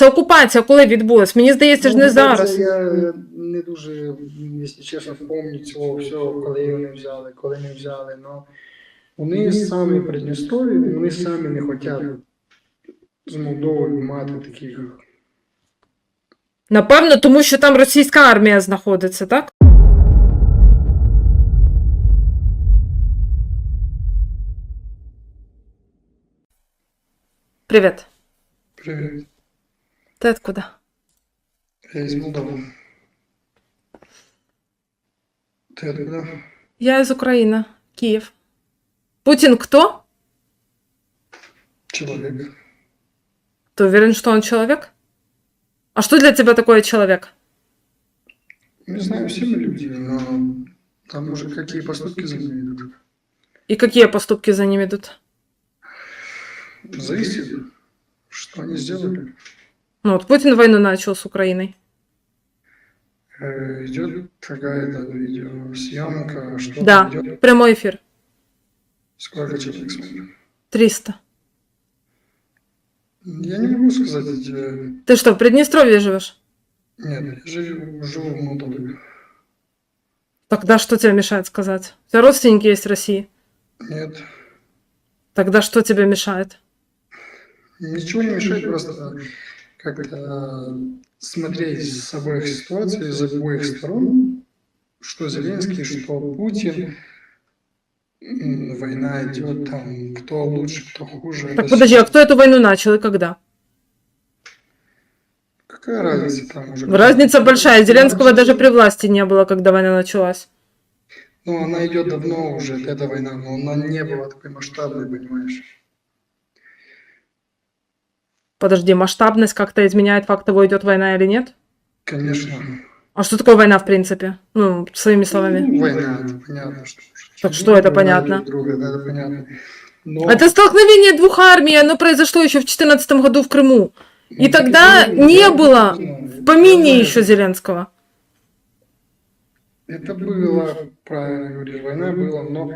це окупація, коли відбулась? Мені здається ж не Ну, зараз. Я не дуже, якщо чесно, пам'ятаю цього всього, коли вони взяли, коли не взяли. Но вони самі Придністров'я, вони самі не хочуть з Молдовою мати таких. Напевно, тому що там російська армія знаходиться, так? Привіт. Привіт. Ти откуда? Я із Молдови. Ти откуда? Я из Украины, Киев. Путин кто? Чоловік. Ты уверен, что он человек? А что для тебя такое человек? Не знаю, всі ми люди, но там уже какие поступки за ними идут. И какие поступки за ним идут? Зависит, что они сделали. Ну вот Путин войну начал с Украиной. Идет какая-то видеосъемка, что Да, идет. прямой эфир. Сколько человек смотрит? 300. Я не могу сказать. Ты что, в Приднестровье живешь? Нет, я живу, живу в Молдове. Тогда что тебе мешает сказать? У тебя родственники есть в России? Нет. Тогда что тебе мешает? Ничего не мешает просто как-то смотреть с обоих ситуаций, с обоих сторон, что Зеленский, что Путин. Война идет там, кто лучше, кто хуже. Так подожди, а кто эту войну начал и когда? Какая разница там уже? Разница большая. Зеленского даже при власти не было, когда война началась. Ну, она идет давно уже, эта война, но она не была такой масштабной, понимаешь? Подожди, масштабность как-то изменяет факт того, идет война или нет? Конечно. А что такое война, в принципе? Ну, своими словами. Ну, война, это понятно. Что, Так что это понятно? друг друга, да, это понятно. Но Это столкновение двух армий, оно произошло еще в 2014 году в Крыму. И Ну, тогда это- не это- было В помине это- еще Зеленского. Это было, правильно говоришь, война была, но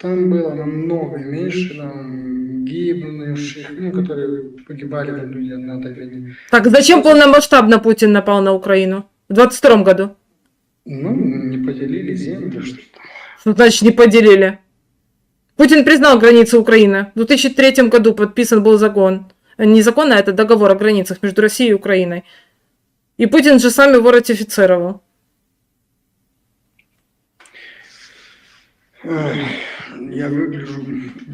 там было намного меньше там, гибнувших, ну, которые погибали там люди на этой войне. Так зачем полномасштабно Путин напал на Украину? В 22 году. Ну, не поделили землю, что там. Что значит не поделили? Путин признал границы Украины. В 2003 году подписан был закон. Не закон, а это договор о границах между Россией и Украиной. И Путин же сам его ратифицировал. Ай, Я выгляжу...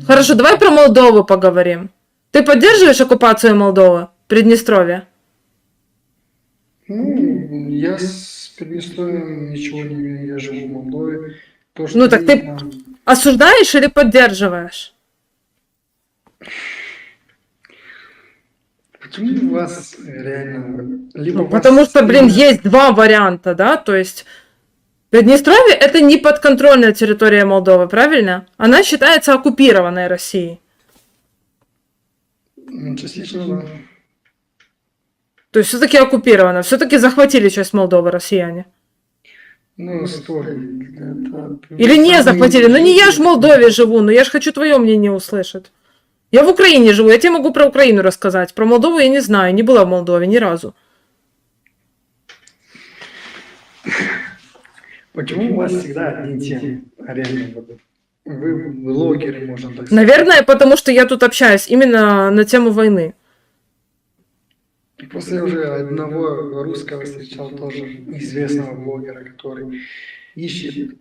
Хорошо, давай про Молдову поговорим. Ты поддерживаешь оккупацию Молдовы, Приднестровья? Ну, я с Приднестровьем ничего не имею, я живу в Молдове. То, что Ну, так ты- Осуждаешь или поддерживаешь? Почему у вас реально... Либо Ну, вас потому что, блин, есть два варианта, да, то есть Приднестровье это не подконтрольная территория Молдовы, правильно? Она считается оккупированной Россией. Ну, Частично, да. То есть все-таки оккупирована, все-таки захватили часть Молдовы россияне. Ну, это- Или не захватили. Ну не я ж в. Молдове живу, но я ж хочу твое мнение услышать. Я в Украине живу, я тебе могу про Украину рассказать. Про Молдову я не знаю, не была в Молдове ни разу. Почему у вас всегда одни темы? Реально, вот Вы блогеры, можно так сказать. Наверное, потому что я тут общаюсь именно на тему войны. Просто я уже одного русского встречал тоже, известного блогера, который ищет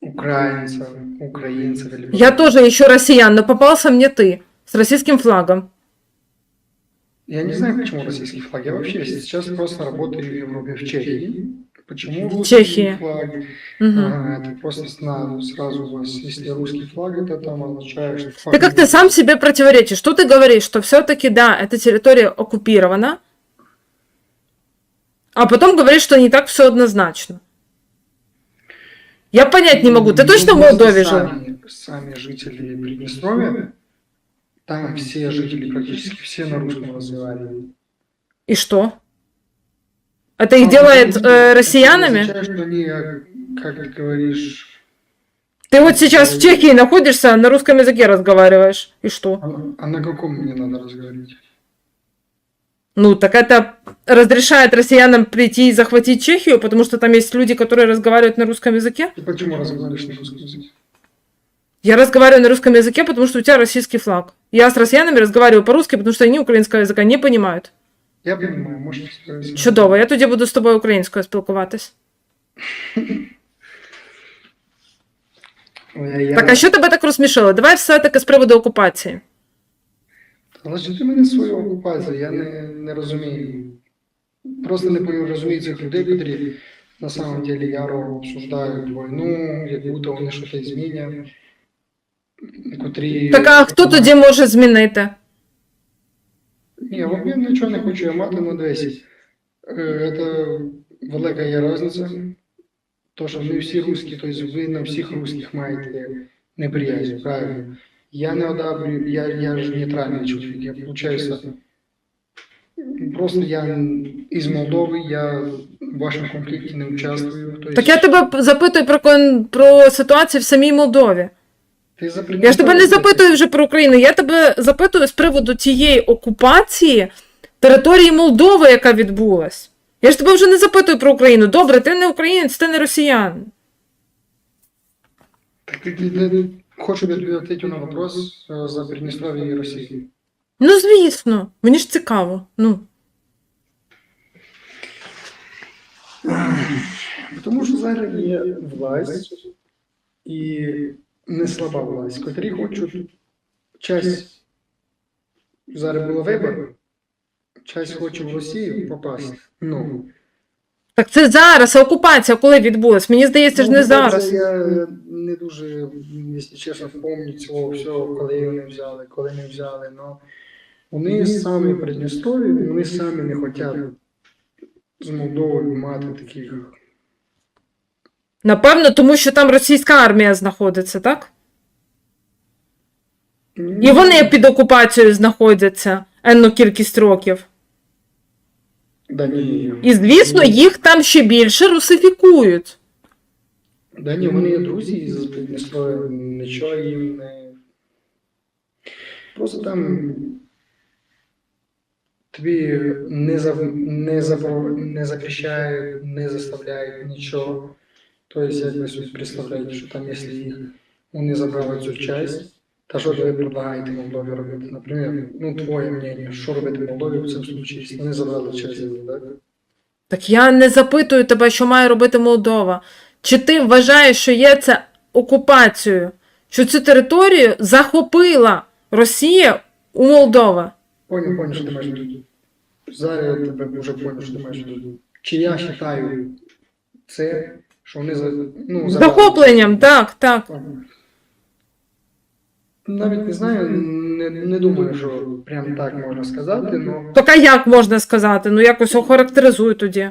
украинцев, украинцев. Или Я тоже ищу россиян, но попался мне ты с российским флагом. Я не знаю, почему российский флаг. Я вообще сейчас просто работаю в Европе, в Чехии. Почему русский Чехии. флаг? Мгм. Ага, это просто сна- сразу у вас, если русский флаг, это там означает, что флаг... Ты как-то сам себе противоречишь. Что ты говоришь, что все-таки, да, эта территория оккупирована, а потом говоришь, что не так все однозначно. Я понять не могу. Ты Ну, точно в Молдове жил? сами, сами жители Приднестровья, там все жители, практически все на русском разговаривают. И что? Это их делает Это э, россиянами? означает, что они, э, как ты говоришь, Ты вот сейчас в Чехии находишься, на русском языке разговариваешь. И что? а, а на каком мне надо разговаривать? Ну, так это разрешает россиянам прийти и захватить Чехию, потому что там есть люди, которые разговаривают на русском языке. Ты почему разговариваешь на русском языке? Я разговариваю на русском языке, потому что у тебя российский флаг. Я с россиянами разговариваю по-русски, потому что они украинского языка не понимают. Я понимаю, можешь сказать. Чудово, я тоді буду з тобою українською спілкуватись. Я... Так, а що тебе так розсмішило? Давай все-таки з приводу окупації. Але ж ти мене свою окупацію, я не, не розумію. Просто не розумію цих людей, які на самом деле яро обсуждають війну, як будто вони щось змінять. Котрі... Так, а хто тоді може змінити? Ні, в обмін нічого не хочу я мати, дивись. Е, Це велика є різниця. То, що ми всі русські, тобто ви на всіх русських маєте неприязнь, правильно? Я не одобрю, я, я ж нейтральний чоловік, я получаюся. Просто я із Молдови, я в вашому конфлікті не участвую. Тобто, Так я тебе запитую про, кон- про ситуацію в самій Молдові. Ти Я ж тебе не запитую вже про Україну, я тебе запитую з приводу тієї окупації території Молдови, яка відбулась. Я ж тебе вже не запитую про Україну. Добре, ти не українець, ти не росіян. Так хочу відповісти на вопрос е, за Придністров'я і Росію. Ну, звісно, мені ж цікаво. Ну. Тому що зараз є власть і не слаба власть, котрі хочуть часть зараз було вибор, часть хоче в Росію попасти. Ну, Так це зараз, а окупація коли відбулась? Мені здається, ж Ну, не це зараз. Я не дуже, якщо чесно, пам'ятаю цього всього, коли вони взяли, коли не взяли. Но вони самі Придністров'я, вони самі не хочуть з Молдовою мати таких. Напевно, тому що там російська армія знаходиться, так? І вони під окупацією знаходяться енну кількість років. Да ні. І, звісно, їх там ще більше русифікують. Да ні, вони є друзі з Придністров'я, нічого їм не. Просто там тобі не, зав... не, запро... не запрещають, не заставляють нічого. Тобто, як ви собі представляєте, що там, якщо їх вони забрали цю часть, та що ви предлагаєте Молдові робити? Наприклад, ну, твоє мнення, що робити Молдові в цьому випадку, якщо вони забрали часть землі, так? Так я не запитую тебе, що має робити Молдова. Чи ти вважаєш, що є це окупацією? Що цю територію захопила Росія у Молдова? Понял, понял, що ти маєш в. Зараз я тебе вже понял, що ти маєш в. Чи я вважаю це, що вони ну, З захопленням, так, так. Ага. Навіть не знаю, не, не думаю, що прям так можна сказати, але Так а як можна сказати? Ну якось охарактеризуй тоді.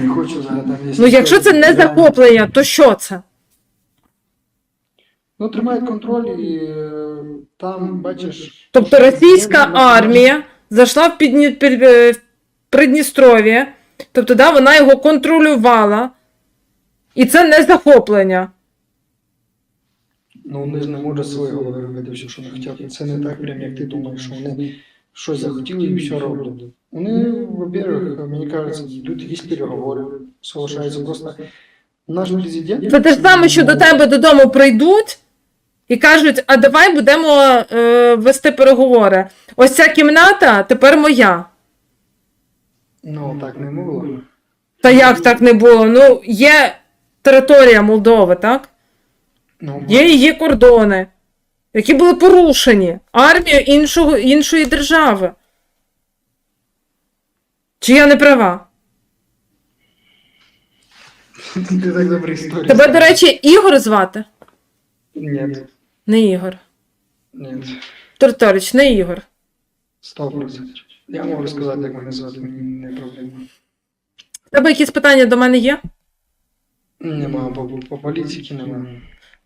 не хочу зараз там Ну якщо це не захоплення, то що це? Ну, тримають контроль і е, там, бачиш. Тобто російська армія зайшла в Підні... Під- е, в Придністров'я, тобто да, вона його контролювала, і це не захоплення. Ну, вони ж не можуть свої голови робити все, що вони хочуть. Це не так, прям як ти думаєш, що вони щось захотіли і все роблять. Вони, во-первых, мені кажется, йдуть якісь переговори, соглашаються просто. Наш президент. Це те ж саме, що до тебе додому прийдуть і кажуть: а давай будемо е, вести переговори. Ось ця кімната тепер моя. Ну, так не було. Та як так не було? Ну, є територія Молдови, так? Ну, Є її кордони, які були порушені армією іншого, іншої держави. Чи я не права? Ти так добре історію. Тебе, до речі, Ігор звати? Ні, Не Ігор. ні. Торторич, не Ігор. Сто процентів. Я можу сказати, як мене звати, мені не проблема. У тебе якісь питання до мене є? Нема, по, по політиці нема.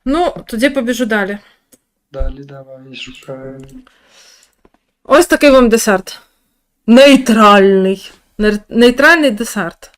Ну, тоді побіжу далі. Далі давай, шукаю. Ось такий вам десерт. Нейтральний. Нейтральний десерт.